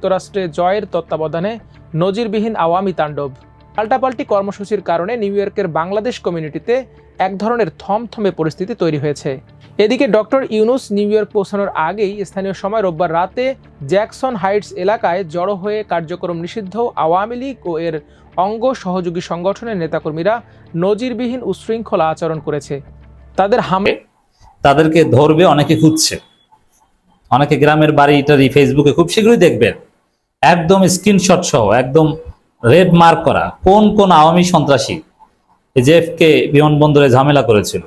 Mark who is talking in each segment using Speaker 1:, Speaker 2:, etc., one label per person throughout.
Speaker 1: যুক্তরাষ্ট্রে জয়ের তত্ত্বাবধানে নজিরবিহীন আওয়ামী তাণ্ডব। পাল্টাপাল্টি কর্মসূচির কারণে নিউ ইয়র্কের বাংলাদেশ কমিউনিটিতে এক ধরনের থমথমে পরিস্থিতি তৈরি হয়েছে। এদিকে ডক্টর ইউনুস নিউ ইয়র্ক পৌঁছানোর আগেই স্থানীয় সময় রোববার রাতে জ্যাকসন হাইটস এলাকায় জড়ো হয়ে কার্যক্রম নিষিদ্ধ আওয়ামী লীগ ও এর অঙ্গ সহযোগী সংগঠনের নেতাকর্মীরা নজিরবিহীন উশৃঙ্খলা আচরণ করেছে। তাদের হামে
Speaker 2: তাদেরকে ধরবে, অনেকে খুঁজছে। অনেকে গ্রামের বাড়ি টাড়ি ফেসবুকে খুব শীঘ্রই দেখবেন। একদম স্ক্রিনশট সহ, একদম রেড মার্ক করা, কোন কোন আওয়ামী সন্ত্রাসী জেএফকে বিমানবন্দরে ঝামেলা করেছিল,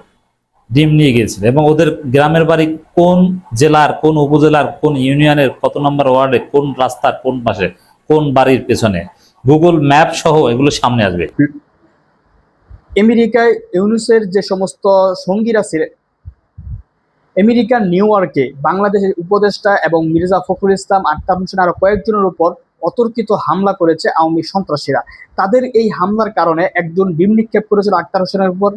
Speaker 2: ডিম নিয়ে গিয়েছিল এবং ওদের গ্রামের বাড়ি কোন জেলার, কোন উপজেলার, কোন ইউনিয়নের, কত নম্বর ওয়ার্ডে, কোন রাস্তার, কোন পাশে, কোন বাড়ির পেছনে গুগল ম্যাপ সহ এগুলো সামনে আসবে।
Speaker 3: আমেরিকায় ইউনুসের যে সমস্ত সঙ্গীরা ছিলেন আমেরিকার নিউ ইয়র্কে বাংলাদেশের উপদেষ্টা এবং মির্জা ফখরুল ইসলাম আক্তার হোসেন আরও কয়েকজনের উপর অতর্কিত হামলা করেছে আওয়ামী সন্ত্রাসীরা। তাদের এই হামলার কারণে একজন ডিম নিক্ষেপ করেছিল আক্তার হোসেনের উপর।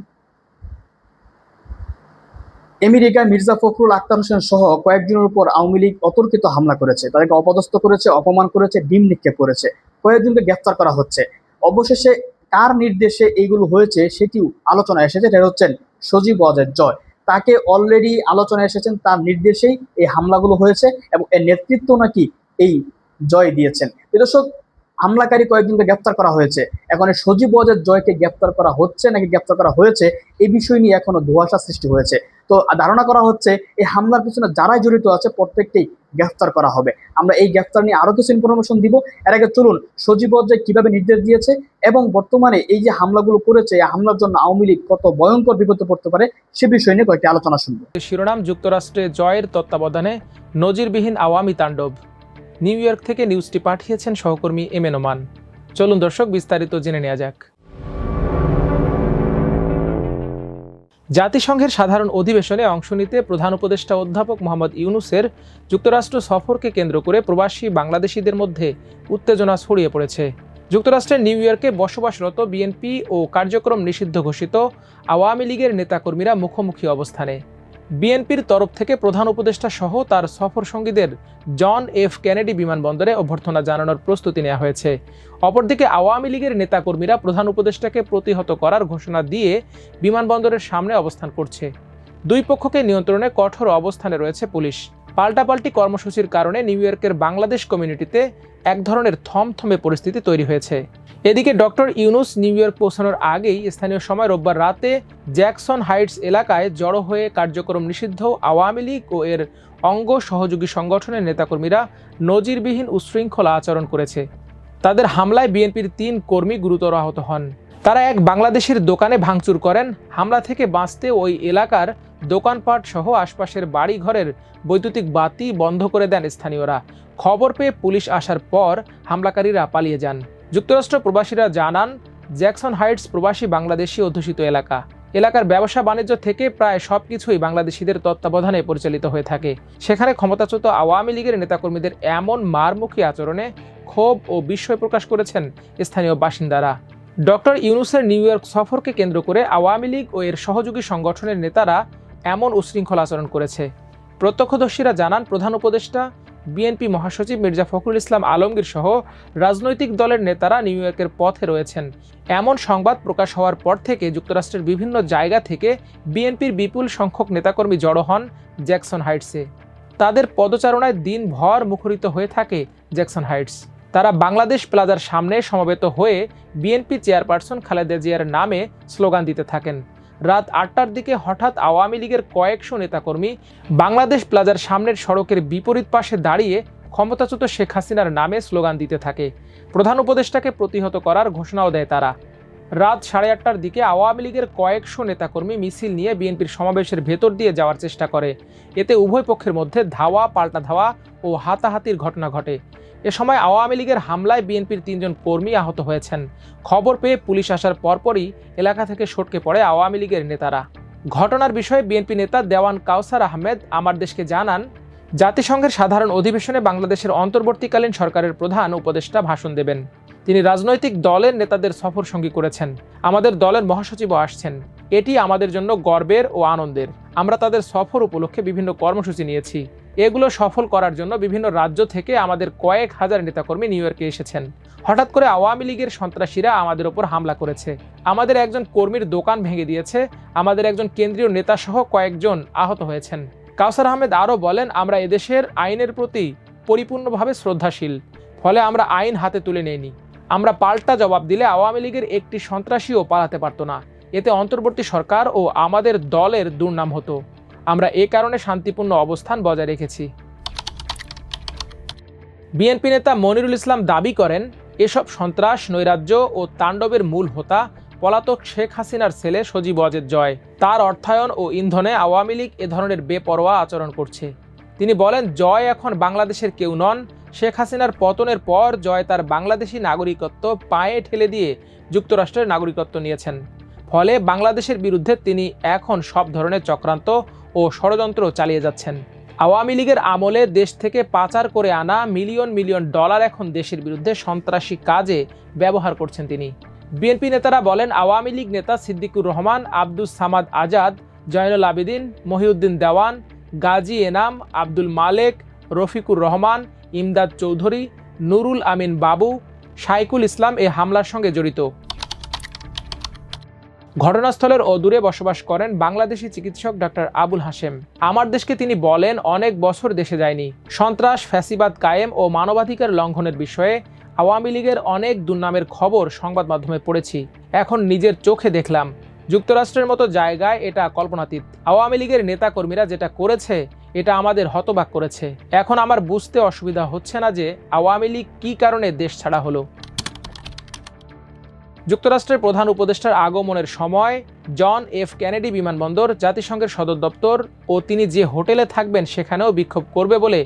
Speaker 3: আমেরিকায় মির্জা ফখরুল, আক্তার হোসেন সহ কয়েকজনের উপর আওয়ামী লীগ অতর্কিত হামলা করেছে। তাদেরকে অপদস্থ করেছে, অপমান করেছে ডিম নিক্ষেপ করেছে। কয়েকজনকে গ্রেফতার করা হচ্ছে। অবশেষে কার নির্দেশে এইগুলো হয়েছে সেটিও আলোচনায় এসেছে, সেটা হচ্ছেন সজীব ওয়াজের জয়। তাকে অলরেডি আলোচনায় এসেছেন, তার নির্দেশেই এই হামলাগুলো হয়েছে এবং এর নেতৃত্ব নাকি এই জয় দিয়েছেন। প্রদর্শক হামলাকারী কয়েকজনকে গ্রেপ্তার করা হয়েছে। এখন সজীব ওয়াজের জয়কে গ্রেপ্তার করা হচ্ছে নাকি গ্রেপ্তার করা হয়েছে, এই বিষয় নিয়ে এখনও ধোয়াশা সৃষ্টি হয়েছে। তো ধারণা করা হচ্ছে, এই হামলার পিছনে যারাই জড়িত আছে, প্রত্যেককেই গ্রেফতার করা হবে। আমরা এই গ্রেফতার নিয়ে আরও কিছু ইনফরমেশন দিব। এর আগে চলুন সজীব অধ্যায় কীভাবে নির্দেশ দিয়েছে এবং বর্তমানে এই যে হামলাগুলো করেছে, এই হামলার জন্য আওয়ামী লীগ কত ভয়ঙ্কর বিপদে পড়তে পারে সে বিষয় নিয়ে কয়েকটি আলোচনা শুনব।
Speaker 1: শিরোনাম, যুক্তরাষ্ট্রে জয়ের তত্ত্বাবধানে নজিরবিহীন আওয়ামী তাণ্ডব। নিউ ইয়র্ক থেকে নিউজটি পাঠিয়েছেন সহকর্মী এম এন ওমান। চলুন দর্শক বিস্তারিত জেনে নেওয়া যাক। জাতিসংঘের সাধারণ অধিবেশনে অংশ নিতে প্রধান উপদেষ্টা অধ্যাপক মোহাম্মদ ইউনুসের যুক্তরাষ্ট্র সফরকে কেন্দ্র করে প্রবাসী বাংলাদেশিদের মধ্যে উত্তেজনা ছড়িয়ে পড়েছে। যুক্তরাষ্ট্রের নিউ ইয়র্কে বসবাসরত বিএনপি ও কার্যক্রম নিষিদ্ধ ঘোষিত আওয়ামী লীগের নেতাকর্মীরা মুখোমুখি অবস্থানে। বিএনপির তরফ থেকে প্রধান উপদেষ্টা সহ তার সফর সঙ্গীদের জন এফ কেনেডি বিমানবন্দরে অভ্যর্থনা জানানোর প্রস্তুতি নেওয়া হয়েছে। অপরদিকে আওয়ামী লীগের নেতাকর্মীরা প্রধান উপদেষ্টাকে প্রতিহত করার ঘোষণা দিয়ে বিমানবন্দরের সামনে অবস্থান করছে। দুই পক্ষকে নিয়ন্ত্রণে কঠোর অবস্থানে রয়েছে পুলিশ। পাল্টাপাল্টি কর্মসূচির কারণে নিউ ইয়র্কের বাংলাদেশ কমিউনিটিতে এক ধরনের থমথমে পরিস্থিতি তৈরি হয়েছে। এদিকে ডক্টর ইউনুস নিউ ইয়র্ক পৌঁছানোর আগেই স্থানীয় সময় রোববার রাতে জ্যাকসন হাইটস এলাকায় জড়ো হয়ে কার্যক্রম নিষিদ্ধ আওয়ামী লীগ ও এর অঙ্গ সহযোগী সংগঠনের নেতাকর্মীরা নজিরবিহীন উশৃঙ্খলা আচরণ করেছে। তাদের হামলায় বিএনপির তিন কর্মী গুরুতর আহত হন। তারা এক বাংলাদেশের দোকানে ভাঙচুর করেন। হামলা থেকে বাঁচতে ওই এলাকার দোকানপাট সহ আশপাশের বাড়িঘরের বৈদ্যুতিক বাতি বন্ধ করে দেন স্থানীয়রা। খবর পেয়ে পুলিশ আসার পর হামলাকারীরা পালিয়ে যান। যুক্তরাষ্ট্র প্রবাসীরা জানান, জ্যাকসন হাইটস প্রবাসী বাংলাদেশি অধ্যুষিত এলাকা। এলাকার ব্যবসা বাণিজ্য থেকে প্রায় সবকিছুই বাংলাদেশিদের তত্ত্বাবধানে পরিচালিত হয়ে থাকে। সেখানে ক্ষমতাচ্যুত আওয়ামী লীগের নেতাকর্মীদের এমন মারমুখী আচরণে ক্ষোভ ও বিস্ময় প্রকাশ করেছেন স্থানীয় বাসিন্দারা। ডক্টর ইউনুসের নিউ ইয়র্ক সফরকে কেন্দ্র করে আওয়ামী লীগ ও এর সহযোগী সংগঠনের নেতারা এমন উশৃঙ্খল আচরণ করেছে। প্রত্যক্ষদর্শীরা জানান, প্রধান উপদেষ্টা বিএনপি মহাসচিব মির্জা ফখরুল ইসলাম আলমগীর সহ রাজনৈতিক দলের নেতারা নিউ ইয়র্কের পথে রয়েছেন। এমন সংবাদ প্রকাশ হওয়ার পর থেকে যুক্তরাষ্ট্রের বিভিন্ন জায়গা থেকে বিএনপির বিপুল সংখ্যক নেতাকর্মী জড়ো হন জ্যাকসন হাইটসে। তাদের পদচারণায় দিনভর মুখরিত হয়ে থাকে জ্যাকসন হাইটস। তারা বাংলাদেশ প্লাজার সামনে সমবেত হয়ে বিএনপি চেয়ারপারসন খালেদা জিয়ার নামে স্লোগান দিতে থাকেন। রাত আটটার দিকে হঠাৎ আওয়ামী লীগের কয়েকশো নেতাকর্মী বাংলাদেশ প্লাজার সামনের সড়কের বিপরীত পাশে দাঁড়িয়ে ক্ষমতাচ্যুত শেখ হাসিনার নামে স্লোগান দিতে থাকে। প্রধান উপদেষ্টাকে প্রতিহত করার ঘোষণাও দেয় তারা। রাত সাড়ে আটটার দিকে আওয়ামী লীগের কয়েকশো নেতাকর্মী মিছিল নিয়ে বিএনপির সমাবেশের ভেতর দিয়ে যাওয়ার চেষ্টা করে। এতে উভয় পক্ষের মধ্যে ধাওয়া, পাল্টা ধাওয়া ও হাতাহাতির ঘটনা ঘটে। এ সময় আওয়ামী লীগের হামলায় বিএনপির তিনজন কর্মী আহত হয়েছেন। খবর পেয়ে পুলিশ আসার পরপরই এলাকা থেকে সটকে পড়ে আওয়ামী লীগের নেতারা। ঘটনার বিষয়ে বিএনপি নেতা দেওয়ান কাউসার আহমেদ আমার দেশকে জানান, জাতিসংঘের সাধারণ অধিবেশনে বাংলাদেশের অন্তর্বর্তীকালীন সরকারের প্রধান উপদেষ্টা ভাষণ দেবেন। তিনি রাজনৈতিক দলের নেতাদের সফর সঙ্গী করেছেন। আমাদের দলের মহাসচিবও আসছেন। এটি আমাদের জন্য গর্বের ও আনন্দের। আমরা তাদের সফর উপলক্ষে বিভিন্ন কর্মসূচি নিয়েছি। এগুলো সফল করার জন্য বিভিন্ন রাজ্য থেকে আমাদের কয়েক হাজার নেতাকর্মী নিউ ইয়র্কে এসেছেন। হঠাৎ করে আওয়ামী লীগের সন্ত্রাসীরা আমাদের ওপর হামলা করেছে। আমাদের একজন কর্মীর দোকান ভেঙে দিয়েছে। আমাদের একজন কেন্দ্রীয় নেতা সহ কয়েকজন আহত হয়েছেন। কাউসার আহমেদ আরও বলেন, আমরা এদেশের আইনের প্রতি পরিপূর্ণভাবে শ্রদ্ধাশীল। ফলে আমরা আইন হাতে তুলে নেইনি। আমরা পাল্টা জবাব দিলে আওয়ামী লীগের একটি সন্ত্রাসীও পালাতে পারত না। এতে অন্তর্বর্তী সরকার ও আমাদের দলের দুর্নাম হতো। আমরা এ কারণে শান্তিপূর্ণ অবস্থান বজায় রেখেছি। বিএনপি নেতা মনিরুল ইসলাম দাবি করেন, এসব সন্ত্রাস, নৈরাজ্য ও তাণ্ডবের মূল হোতা পলাতক শেখ হাসিনার ছেলে সজীব অজেদ জয়। তার অর্থায়ন ও ইন্ধনে আওয়ামী লীগ এ ধরনের বেপরোয়া আচরণ করছে। তিনি বলেন, জয় এখন বাংলাদেশের কেউ নন। শেখ হাসিনার পতনের পর জয় তার বাংলাদেশি নাগরিকত্ব পায়ে ঠেলে দিয়ে যুক্তরাষ্ট্রের নাগরিকত্ব নিয়েছেন। ফলে বাংলাদেশের বিরুদ্ধে তিনি এখন সব ধরনের চক্রান্ত ও ষড়যন্ত্র চালিয়ে যাচ্ছেন। আওয়ামী লীগের আমলে দেশ থেকে পাচার করে আনা মিলিয়ন মিলিয়ন ডলার এখন দেশের বিরুদ্ধে সন্ত্রাসী কাজে ব্যবহার করছেন তিনি। বিএনপি নেতারা বলেন, আওয়ামী লীগ নেতা সিদ্দিকুর রহমান, আব্দুস সামাদ আজাদ, জয়নুল আবেদিন, মহিউদ্দিন দেওয়ান, গাজী এনাম, আব্দুল মালেক, রফিকুর রহমান, ইমদাদ চৌধুরী, নুরুল আমিন বাবু, শাইকুল ইসলাম এ হামলার সঙ্গে জড়িত। ঘটনাস্থলের ও দূরে বসবাস করেন বাংলাদেশি চিকিৎসক ডাক্তার আবুল হাশেম। আমার দেশকে তিনি বলেন, অনেক বছর দেশে যায়নি। সন্ত্রাস, ফ্যাসিবাদ কায়েম ও মানবাধিকার লঙ্ঘনের বিষয়ে আওয়ামী লীগের অনেক দুর্নামের খবর সংবাদ মাধ্যমে পড়েছি। এখন নিজের চোখে দেখলাম। যুক্তরাষ্ট্রের মতো জায়গায় এটা কল্পনাতীত। আওয়ামী লীগের নেতাকর্মীরা যেটা করেছে, এটা আমাদের হতবাক করেছে। এখন আমার বুঝতে অসুবিধা হচ্ছে না যে আওয়ামী লীগ কী কারণে দেশ ছাড়া হলো। যুক্তরাষ্ট্রের প্রধান উপদেষ্টার আগমনের সময় জন এফ কেনেডি বিমানবন্দর, জাতিসংঘের সদর দপ্তর ও তিনি যে হোটেলে থাকবেন সেখানেও বিক্ষোভ করবে বলে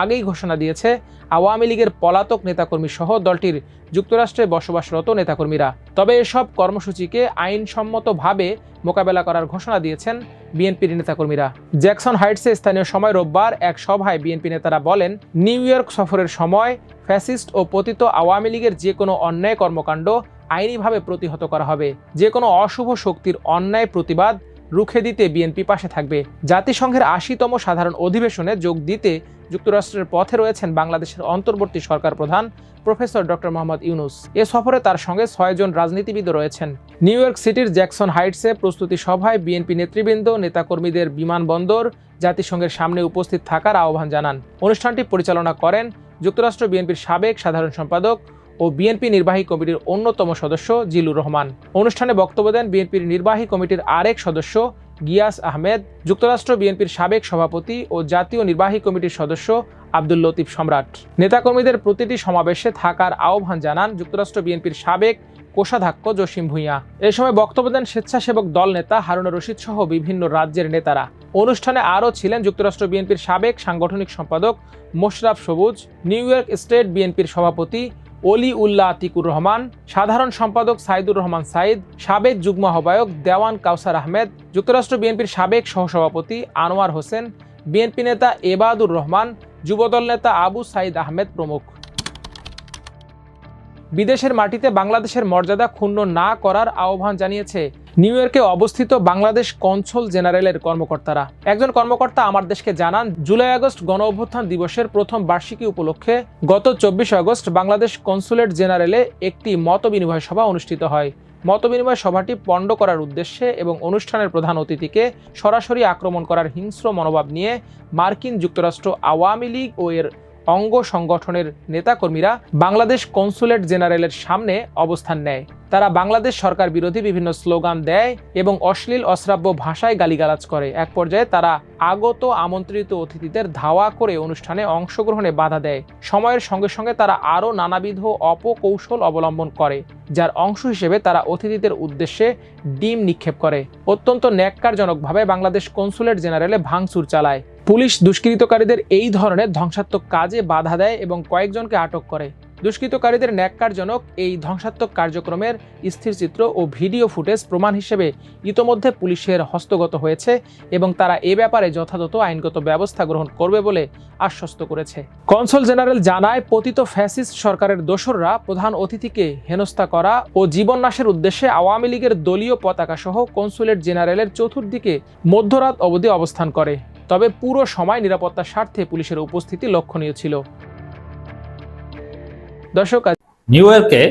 Speaker 1: আগেই ঘোষণা দিয়েছে আওয়ামী লীগের পলাতক নেতাকর্মী সহ দলটির যুক্তরাষ্ট্রে বসবাসরত নেতাকর্মীরা। তবে এসব কর্মসূচিকে আইনসম্মতভাবে মোকাবেলা করার ঘোষণা দিয়েছেন বিএনপির নেতাকর্মীরা। জ্যাকসন হাইটসে স্থানীয় সময় রোববার এক সভায় বিএনপি নেতারা বলেন, নিউ ইয়র্ক সফরের সময় ফ্যাসিস্ট ও পতিত আওয়ামী লীগের যে কোনো অন্যায় কর্মকাণ্ড আইনিভাবে প্রতিহত করা হবে। যে কোনো অশুভ শক্তির অন্যায় প্রতিবাদ রুখে দিতে বিএনপি পাশে থাকবে। জাতিসংঘের আশিতম সাধারণ অধিবেশনে যোগ দিতে যুক্তরাষ্ট্রের পথে রয়েছেন বাংলাদেশের অন্তর্বর্তী সরকার প্রধান প্রফেসর ডক্টর মোহাম্মদ ইউনুস। এ সফরে তার সঙ্গে ছয়জন রাজনীতিবিদ রয়েছেন। নিউ ইয়র্ক সিটির জ্যাকসন হাইটসে প্রস্তুতি সভায় বিএনপি নেতৃবৃন্দ, নেতাকর্মীদের বিমানবন্দর জাতিসংঘের সামনে উপস্থিত থাকার আহ্বান জানান। অনুষ্ঠানটি পরিচালনা করেন যুক্তরাষ্ট্র বিএনপির সাবেক সাধারণ সম্পাদক ও বিএনপি নির্বাহী কমিটির অন্যতম সদস্য জিলুর রহমান। অনুষ্ঠানে বক্তব্য দেন বিএনপির নির্বাহী কমিটির আরেক সদস্য গিয়াস আহমেদ, যুক্তরাষ্ট্র বিএনপির সাবেক সভাপতি ও জাতীয় নির্বাহী কমিটির সদস্য আব্দুল লতিফ সম্রাট। নেতাকর্মীদের প্রতিটি সমাবেশে থাকার আহ্বান জানান যুক্তরাষ্ট্র বিএনপির সাবেক কোষাধ্যক্ষ জসিম ভূঁইয়া। এ সময় বক্তব্য দেন স্বেচ্ছাসেবক দল নেতা হারুন রশিদ সহ বিভিন্ন রাজ্যের নেতারা। অনুষ্ঠানে আরও ছিলেন যুক্তরাষ্ট্র বিএনপির সাবেক সাংগঠনিক সম্পাদক মোশরাফ সবুজ, নিউ ইয়র্ক স্টেট বিএনপির সভাপতি অলি উল্লাহ আতিকুর রহমান, সাধারণ সম্পাদক সাইদুর রহমান সাইদ, সাবেক যুগ্ম আহ্বায়ক দেওয়ান কাউসার আহমেদ, যুক্তরাষ্ট্র বিএনপির সাবেক সহসভাপতি আনোয়ার হোসেন, বিএনপি নেতা এবাদুর রহমান, যুবদল নেতা আবু সাইদ আহমেদ প্রমুখ। বিদেশের মাটিতে বাংলাদেশের মর্যাদা ক্ষুণ্ণ না করার আহ্বান জানিয়েছে নিউ ইয়র্কে অবস্থিত বাংলাদেশ কনসোল জেনারেলের কর্মকর্তারা। একজন কর্মকর্তা আমার দেশকে জানান, জুলাই আগস্ট গণ অভ্যুত্থান দিবসের প্রথম বার্ষিকী উপলক্ষে গত চব্বিশ আগস্ট বাংলাদেশ কনসুলেট জেনারেলে একটি মত বিনিময় সভা অনুষ্ঠিত হয়। মতবিনিময় সভাটি পণ্ড করার উদ্দেশ্যে এবং অনুষ্ঠানের প্রধান অতিথিকে সরাসরি আক্রমণ করার হিংস্র মনোভাব নিয়ে মার্কিন যুক্তরাষ্ট্র আওয়ামী লীগ ও এর অঙ্গ সংগঠনের নেতাকর্মীরা বাংলাদেশ কনসুলেট জেনারেলের সামনে অবস্থান নেয়। তারা বাংলাদেশ সরকার বিরোধী বিভিন্ন স্লোগান দেয় এবং অশ্লীল, অশ্রাব্য ভাষায় গালিগালাজ করে। এক পর্যায়ে তারা আগত আমন্ত্রিত অতিথিদের ধাওয়া করে অনুষ্ঠানে অংশগ্রহণে বাধা দেয়। সময়ের সঙ্গে সঙ্গে তারা আরও নানাবিধ অপকৌশল অবলম্বন করে, যার অংশ হিসেবে তারা অতিথিদের উদ্দেশ্যে ডিম নিক্ষেপ করে। অত্যন্ত ন্যাক্কারজনকভাবে বাংলাদেশ কনসুলেট জেনারেলে ভাঙচুর চালায়। পুলিশ দুষ্কৃতকারীদের এই ধরনের ধ্বংসাত্মক কাজে বাধা দেয় এবং কয়েকজনকে আটক করে। দুষ্কৃতকারীদের ন্যাক্কারজনক এই ধ্বংসাত্মক কার্যক্রমের স্থিরচিত্র ও ভিডিও ফুটেজ প্রমাণ হিসেবে ইতোমধ্যে পুলিশের হস্তগত হয়েছে এবং তারা এ ব্যাপারে যথাযথ আইনগত ব্যবস্থা গ্রহণ করবে বলে আশ্বস্ত করেছে। কনসল জেনারেল জানায়, পতিত ফ্যাসিস্ট সরকারের দোসররা প্রধান অতিথিকে হেনস্থা করা ও জীবন নাশের উদ্দেশ্যে আওয়ামী লীগের দলীয় পতাকা সহ কনসুলেট জেনারেলের চতুর্দিকে মধ্যরাত অবধি অবস্থান করে। তবে পুরো সময় নিরাপত্তার স্বার্থে পুলিশের উপস্থিতি লক্ষণীয় ছিল। দর্শক
Speaker 2: নিউ ইয়র্কে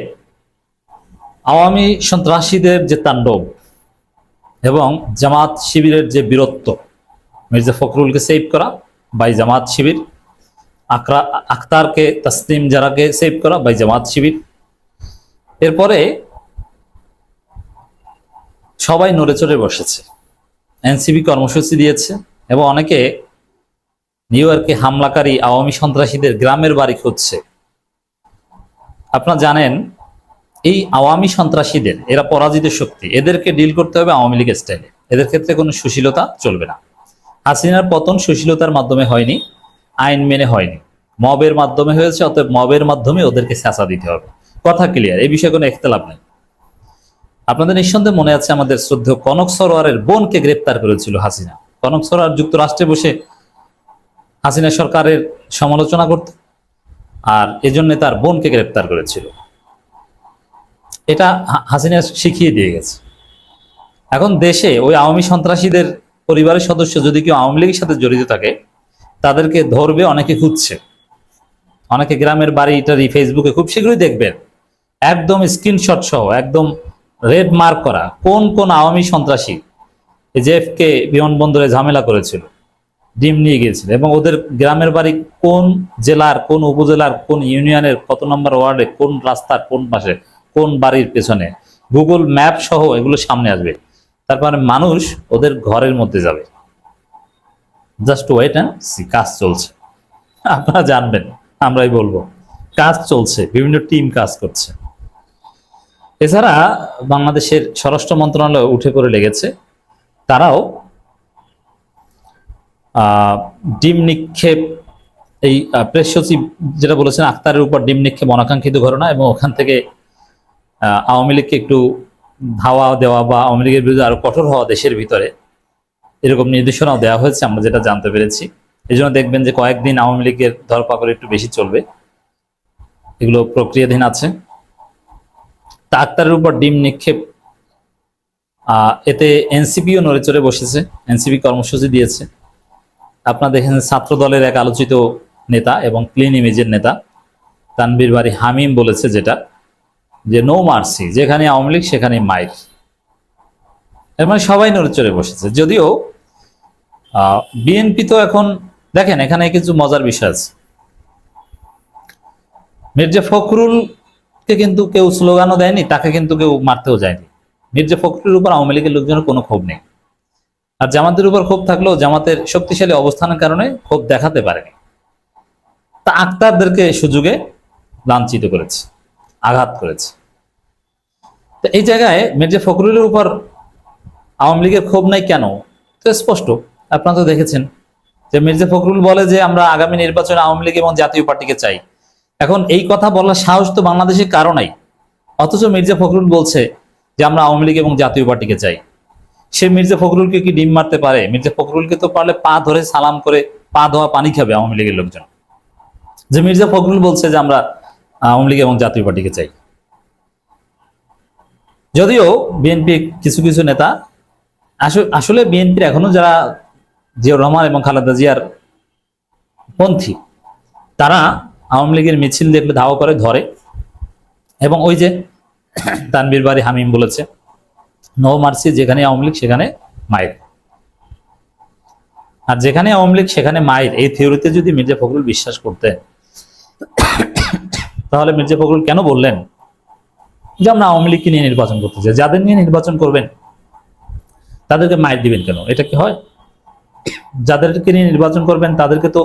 Speaker 2: আওয়ামী সন্ত্রাসীদের যে তাণ্ডব এবং জামাত শিবিরের যে বীরত্ব, মির্জা ফখরুলকে সেভ করা বাই জামাত শিবির, আকরা, আখতারকে তসলিম জারাকে সেভ করা বাই জামাত শিবির, এরপরে সবাই নড়ে চড়ে বসেছে। এনসিবি কর্মসূচি দিয়েছে এবং অনেকে নিউ ইয়র্কে হামলাকারী আওয়ামী সন্ত্রাসীদের গ্রামের বাড়ি খুঁজছে। আপনারা জানেন, এই আওয়ামী সন্ত্রাসীদের, এরা পরাজিত শক্তি, এদেরকে ডিল করতে হবে আওয়ামী লীগের স্টাইলে এদের ক্ষেত্রে কোনো সুশীলতা চলবে না। হাসিনার পতন সুশীলতার মাধ্যমে হয়নি, আইন মেনে হয়নি। মবের মাধ্যমে হয়েছে, অতএব মবের মাধ্যমে ওদেরকে চেঁচা দিতে হবে। কথা ক্লিয়ার এই বিষয়ে কোনো একতলাপ নেই। আপনাদের নিঃসন্দেহে মনে আছে আমাদের শ্রদ্ধেয় কনক সরোয়ারের বোনকে গ্রেপ্তার করেছিল হাসিনা। কনক সরোয়ার যুক্তরাষ্ট্রে বসে হাসিনা সরকারের সমালোচনা করত আর এজন্য তার বোনকে গ্রেপ্তার করেছিল। এটা হাসিনা শিখিয়ে দিয়ে গেছে। এখন দেশে ওই আওয়ামী সন্ত্রাসীদের পরিবারের সদস্য যদি কেউ আওয়ামী লীগের সাথে জড়িত থাকে, তাদেরকে ধরবে, অনেকে খুঁজছে। অনেকে গ্রামের বাড়ি বাড়িটারি ফেসবুকে খুব শীঘ্রই দেখবেন। একদম স্ক্রিনশট সহ, একদম রেড মার্ক করা কোন কোন আওয়ামী সন্ত্রাসী জেএফকে বিমানবন্দরে ঝামেলা করেছিল, ডিম নিয়ে গিয়েছিল। এবং ওদের গ্রামের বাড়ি কোন জেলার, কোন উপজেলার, কোন ইউনিয়নের, কত নম্বর ওয়ার্ডে, কোন রাস্তার, কোন পাশে, কোন বাড়ির পেছনে, গুগল ম্যাপ সহ এগুলো সামনে আসবে। তারপরে মানুষ ওদের ঘরের মধ্যে যাবে। জাস্ট ওয়েট সি, কাজ চলছে। আপনারা জানবেন, আমরাই বলব, কাজ চলছে, বিভিন্ন টিম কাজ করছে। এছাড়া বাংলাদেশের স্বরাষ্ট্র মন্ত্রণালয় উঠে পড়ে লেগেছে। তারাও ডিম নিক্ষেপ, এই প্রেস সচিব যেটা বলেছেন আক্তারের উপর ডিম নিক্ষেপ অনাকাঙ্ক্ষিত ঘটনা এবং ওখান থেকে আওয়ামী লীগকে একটু ধাওয়া দেওয়া বা আওয়ামী লীগের বিরুদ্ধে আরও কঠোর হওয়া দেশের ভিতরে, এরকম নির্দেশনাও দেওয়া হয়েছে, আমরা যেটা জানতে পেরেছি। এই জন্য দেখবেন যে কয়েকদিন আওয়ামী লীগের ধরপাকড় একটু বেশি চলবে। এগুলো প্রক্রিয়াধীন আছে। তা আক্তারের উপর ডিম নিক্ষেপ এতে এনসিপিও নড়ে চড়ে বসেছে, এনসিপি কর্মসূচি দিয়েছে। আপনারা দেখেন ছাত্র দলের এক আলোচিত নেতা এবং ক্লিন ইমেজের নেতা তানবীর বাড়ি হামিম বলেছে যেটা, যে নো মার্সি যেখানে আওয়ামী লীগ, সেখানে মাইর। এর মানে সবাই নড়ে চড়ে বসেছে। যদিও বিএনপি তো এখন, দেখেন এখানে কিছু মজার বিষয় আছে। মির্জা ফখরুলকে কিন্তু কেউ স্লোগানও দেয়নি, তাকে কিন্তু কেউ মারতেও যায়নি। মির্জা ফখরুলের উপর আওয়ামী লীগের লোকজনের কোনো ক্ষোভ নেই। আর জামাতের উপর ক্ষোভ থাকলেও জামাতের শক্তিশালী অবস্থানের কারণে ক্ষোভ দেখাতে পারেনি। তা আক্তারদেরকে সুযোগে লাঞ্ছিত করেছে, আঘাত করেছে। তো এই জায়গায় মির্জা ফখরুলের উপর আওয়ামী লীগের ক্ষোভ নাই কেন? তো স্পষ্ট, আপনারা তো দেখেছেন যে মির্জা ফখরুল বলে যে আমরা আগামী নির্বাচনে আওয়ামী লীগ এবং জাতীয় পার্টিকে চাই। এখন এই কথা বলার সাহস তো বাংলাদেশের কারণেই অথচ মির্জা ফখরুল বলছে যে আমরা আওয়ামী লীগ এবং জাতীয় পার্টিকে চাই। সে মির্জা ফখরুলকে কি ডিম মারতে পারে? মির্জা ফখরুলকে তো পারলে পা ধরে সালাম করে পা ধোয়া পানি খাবে আওয়ামী লীগের লোকজন। যে মির্জা ফখরুল বলছে যে আমরা আওয়ামী লীগ এবং জাতীয় পার্টিকে চাই। যদিও বিএনপি কিছু কিছু নেতা, আস- আসলে বিএনপির এখনও যারা জিয়াউর রহমান এবং খালেদা জিয়ার পন্থী, তারা আওয়ামী লীগের মিছিল দেখলে ধাওয়া করে, ধরে। এবং ওই যে তানবীর বাড়ি হামিম বলেছে নো মার্সি যেখানে আওয়ামী লীগ, সেখানে মায়ের। আর যেখানে আওয়ামী লীগ, সেখানে মায়ের। এই থিওরিতে যদি মির্জা ফখরুল বিশ্বাস করতেন, তাহলে মির্জা ফখরুল কেন বললেন যে আমরা আওয়ামী লীগকে নিয়ে নির্বাচন করতে চাই? যাদের নিয়ে নির্বাচন করবেন, তাদেরকে মায়ের দিবেন কেন? এটা কি হয়? যাদেরকে নিয়ে নির্বাচন করবেন, তাদেরকে তো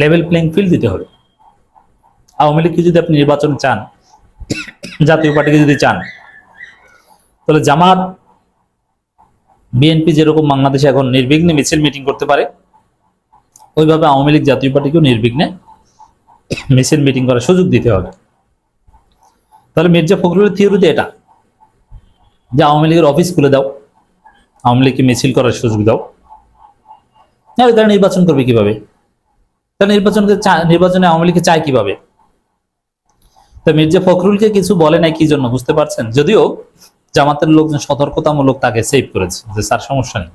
Speaker 2: লেভেল প্লেইং ফিল্ড দিতে হবে। আওয়ামী লীগকে যদি আপনি নির্বাচন চান জাতীয় পার্টিকে যদি চান, তাহলে জামাত, বিএনপি যেরকম বাংলাদেশে এখন নির্বিঘ্নে মিছিল মিটিং করতে পারে, ওইভাবে আওয়ামী লীগ জাতীয় পার্টিকেও নির্বিঘ্নে মিছিল মিটিং করার সুযোগ দিতে হবে। তাহলে মির্জা ফখরুলের থিওরিতে এটা, যে আওয়ামী লীগের অফিস খুলে দাও, আওয়ামী লীগকে মিছিল করার সুযোগ দাও। তারা নির্বাচন করবে কীভাবে? তারা নির্বাচনকে নির্বাচনে আওয়ামী লীগকে চায় কীভাবে? তা মির্জা ফখরুলকে কিছু বলে নাই, কি জন্য? বুঝতে পারছেন? যদিও জামাতের লোকজন সতর্কতামূলক তাকে সেভ করেছে, যে স্যার, সমস্যা নেই।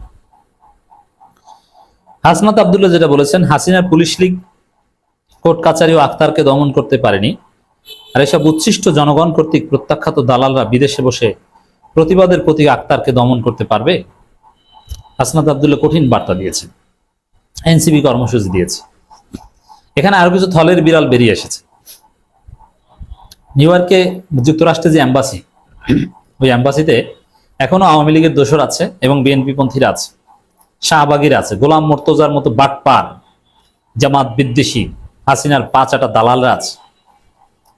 Speaker 2: হাসনাত আবদুল্লাহ যেটা বলেছেন, হাসিনার পুলিশ লীগ, কোর্ট কাচারি ও আক্তারকে দমন করতে পারেনি। আর এসব উচ্ছিষ্ট জনগণ কর্তৃক প্রত্যাখ্যাত দালালরা বিদেশে বসে প্রতিবাদের প্রতি আক্তারকে দমন করতে পারবে? হাসনাত আবদুল্লাহ কঠিন বার্তা দিয়েছে এনসিবি কর্মসূচি দিয়েছে। এখানে আরও কিছু থলের বিড়াল বেরিয়ে এসেছে। নিউ ইয়র্কে যুক্তরাষ্ট্রের যে অ্যাম্বাসি ওই অ্যাম্বাসিতে এখনও আওয়ামী লীগের দোসর আছে এবং বিএনপি পন্থীরা আছে। শাহবাগির আছে। গোলাম মোর্তজার মতো বাটপার, জামাত বিদ্বেষী, হাসিনার পাঁচ আটা দালালরা আছে।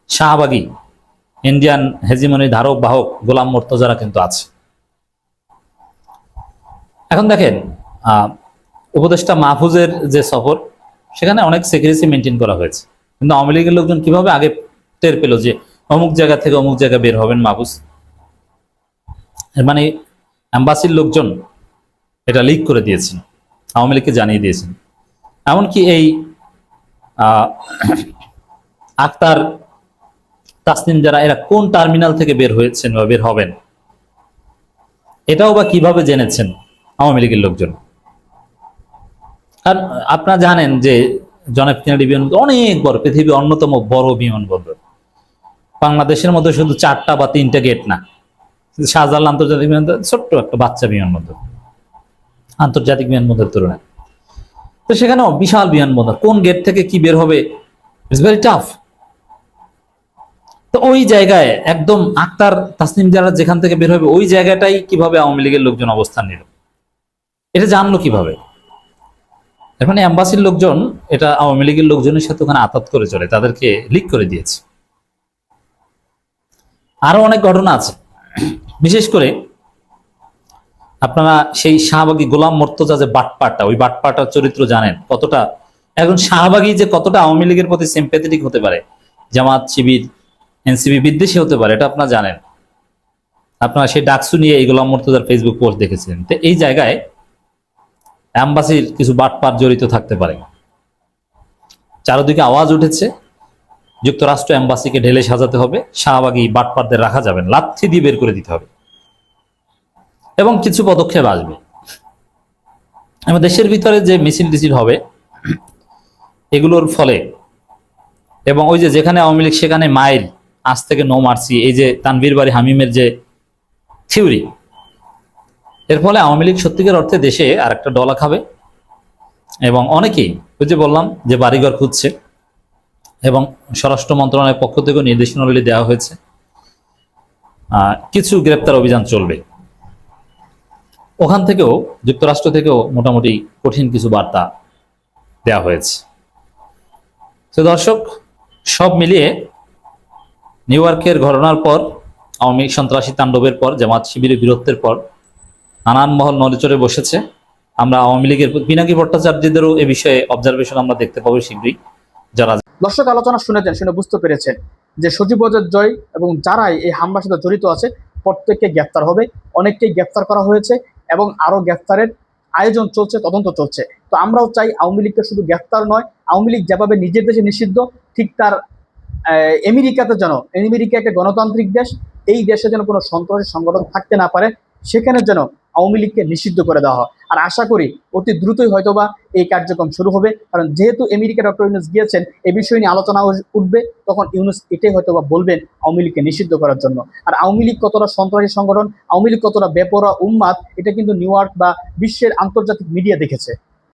Speaker 2: শাহবাগী ইন্ডিয়ান হেজিমনি ধারক, বাহক, গোলাম মোর্তজারা কিন্তু আছে। এখন দেখেন উপদেষ্টা মাহফুজের যে সফর, সেখানে অনেক সিকিউরিটি মেনটেন করা হয়েছে। কিন্তু আওয়ামী লীগের লোকজন কীভাবে আগে টের পেল যে অমুক জায়গা থেকে অমুক জায়গায় বের হবেন এর মানে অ্যাম্বাসির লোকজন এটা লিক করে দিয়েছেন, আওয়ামী লীগকে জানিয়ে দিয়েছেন। এমনকি এই আক্তার তাসনিম যারা, এরা কোন টার্মিনাল থেকে বের হয়েছেন বা বের হবেন? এটাও বা কীভাবে জেনেছেন আওয়ামী লীগের লোকজন? আর আপনারা জানেন যে জনাব কেনেডি বিমানবন্দর অনেক বড়, পৃথিবীর অন্যতম বড় বিমানবন্দর। বাংলাদেশের মধ্যে শুধু চারটা বা তিনটা গেট না। শাহজালাল আন্তর্জাতিক বিমানবন্দর ছোট্ট একটা বাচ্চা বিমানবন্দর আন্তর্জাতিক বিমানবন্দরের তুলনায়। তো সেখানেও বিশাল বিমানবন্দর কোন গেট থেকে কি বের হবে? ইটস ভেরি টাফ তো ওই জায়গায় একদম আক্তার তাসনিম যারা যেখান থেকে বের হবে, ওই জায়গাটাই কীভাবে আওয়ামী লীগের লোকজন অবস্থান নিল? এটা জানলো কীভাবে? এর মানে অ্যাম্বাসির লোকজন, এটা আওয়ামী লীগের লোকজনের সাথে ওখানে আতাত করে চলে, তাদেরকে লিক করে দিয়েছে। আরও অনেক ঘটনা আছে। বিশেষ করে আপনারা সেই শাহবাগী গোলাম মর্তজা যে বাটপাটা ওই বাটপাটার চরিত্র জানেন, কতটা এখন শাহবাগী যে কতটা আওয়ামী লীগের প্রতি সিম্পেথেটিক হতে পারে, জামাত, শিবির এনসিবি বিদ্বেষী হতে পারে, এটা আপনারা জানেন। আপনারা সেই ডাকসু নিয়ে এই গোলাম মর্তজার ফেসবুক পোস্ট দেখেছিলেন তো এই জায়গায় অ্যাম্বাসির কিছু বাটপাট জড়িত থাকতে পারে। চারদিকে আওয়াজ উঠেছে যুক্তরাষ্ট্র অ্যাম্বাসিকে ঢেলে সাজাতে হবে, শাহবাগী বাটপাটদের রাখা যাবেন লাথি দিয়ে বের করে দিতে হবে। এবং কিছু পদক্ষেপ আসবে। এবং দেশের ভিতরে যে মিছিল টিছিল হবে, এগুলোর ফলে, এবং ওই যে যেখানে আওয়ামী লীগ, সেখানে মাইল, আজ থেকে নো মার্সি এই যে তানভীর বাড়ি হামিমের যে থিওরি, এর ফলে আওয়ামী লীগ সত্যিকার অর্থে দেশে আর একটা ডলা খাবে। এবং অনেকেই, ওই যে বললাম যে বাড়িঘর খুঁজছে এবং স্বরাষ্ট্র মন্ত্রণালয়ের পক্ষ থেকেও নির্দেশনাবলী দেওয়া হয়েছে। কিছু গ্রেপ্তার অভিযান চলবে। ওখান থেকেও, যুক্তরাষ্ট্র থেকেও মোটামুটি কঠিন কিছু বার্তা দেওয়া হয়েছে। তো দর্শক, সব মিলিয়ে নিউ ইয়র্কের ঘটনার পর, আওয়ামী সন্ত্রাসী তাণ্ডবের পর, জামাত শিবিরের বীরত্বের পর, নানান মহল নড়েচড়ে বসেছে। আমরা আওয়ামী লীগের পিনাকি ভট্টাচার্যদেরও এ বিষয়ে অবজারভেশন আমরা দেখতে পাবো শীঘ্রই। যারা
Speaker 3: দর্শক আলোচনা শুনেছেন, শুনে বুঝতে পেরেছেন যে সজীব জয় এবং যারাই এই হামলার সাথে জড়িত আছে, প্রত্যেককে গ্রেপ্তার হবে, অনেককেই গ্রেপ্তার করা হয়েছে এবং আরও গ্রেপ্তারের আয়োজন চলছে, তদন্ত চলছে। তো আমরাও চাই আওয়ামী লীগকে শুধু গ্রেপ্তার নয়, আওয়ামী লীগ যেভাবে নিজের দেশে নিষিদ্ধ, ঠিক তার আমেরিকাতে যেন, আমেরিকা একটা গণতান্ত্রিক দেশ, এই দেশে যেন কোনো সন্ত্রাসী সংগঠন থাকতে না পারে সেখানে যেন আওয়ামী লীগকে নিষিদ্ধ করে দেওয়া হয়। আর আশা করি অতি দ্রুতই হয়তোবা এই কার্যক্রম শুরু হবে। কারণ যেহেতু আমেরিকা ডক্টর ইউনুস গিয়েছেন, এ বিষয় নিয়ে আলোচনা উঠবে, তখন ইউনুস এটাই হয়তোবা বলবেন আওয়ামী লীগকে নিষিদ্ধ করার জন্য। আর আওয়ামী লীগ কতটা সন্ত্রাসী সংগঠন, আওয়ামী লীগ কতটা বেপরা উম্মাদ, এটা কিন্তু নিউ ইয়র্ক বা বিশ্বের আন্তর্জাতিক মিডিয়া দেখেছে।